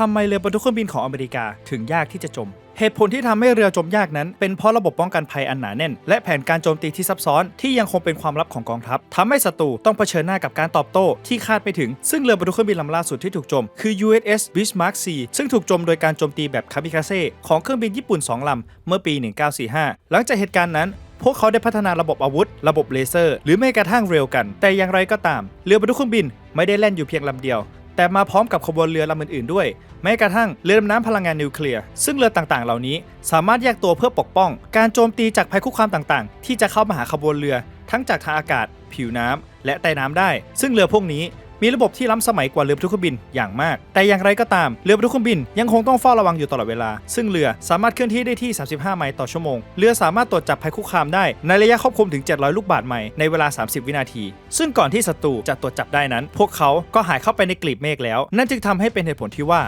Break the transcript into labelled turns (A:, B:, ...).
A: ทำไมเรือบรรทุกเครื่องบินของอเมริกาถึงยากที่จะจม เหตุผลที่ทำให้เรือจมยากนั้น เป็นเพราะระบบป้องกันภัยอันหนาแน่น และแผนการโจมตีที่ซับซ้อนที่ยังคงเป็นความลับของกองทัพทำให้ศัตรูต้องเผชิญหน้ากับการตอบโต้ที่คาดไม่ถึง ซึ่งเรือบรรทุกเครื่องบินลำล่าสุดที่ถูกจม คือ USS Bismarck C ซึ่งถูกจมโดยการโจมตีแบบคาบิคาเซ่ของเครื่องบินญี่ปุ่น2ลำเมื่อปี 1945 หลังจากเหตุการณ์นั้นพวกเขาได้พัฒนาระบบอาวุธ ระบบเลเซอร์ หรือแม้กระทั่งเร็วกัน แต่อย่างไรก็ตาม เรือบรรทุกเครื่องบินไม่ได้แล่นอยู่เพียงลำเดียว แต่มาพร้อมกับขบวนเรือลำอื่นๆด้วย แม้กระทั่งเรือดำน้ำพลังงานนิวเคลียร์ ซึ่งเรือต่างๆ เหล่านี้สามารถแยกตัวเพื่อปกป้อง การโจมตีจากภัยคุกคามต่างๆ ที่จะเข้ามาหาขบวนเรือ ทั้งจากทางอากาศ ผิวน้ำและใต้น้ำได้ ซึ่งเรือพวกนี้ มีระบบที่ล้ำสมัยกว่าเรือบรรทุกเครื่องบินอย่างมาก แต่อย่างไรก็ตามเรือบรรทุกเครื่องบินยังคงต้องเฝ้าระวังอยู่ตลอดเวลา ซึ่งเรือสามารถเคลื่อนที่ได้ที่ 35 ไมล์ต่อชั่วโมง เรือสามารถตรวจจับภัยคุกคามได้ในระยะครอบคลุมถึง 700 ลูกบาศก์ไมล์ในเวลา 30 วินาที ซึ่งก่อนที่ศัตรูจะตรวจจับได้นั้น พวกเขาก็หายเข้าไปในกลีบเมฆแล้ว นั่นจึงทำให้เป็นเหตุผลที่ว่า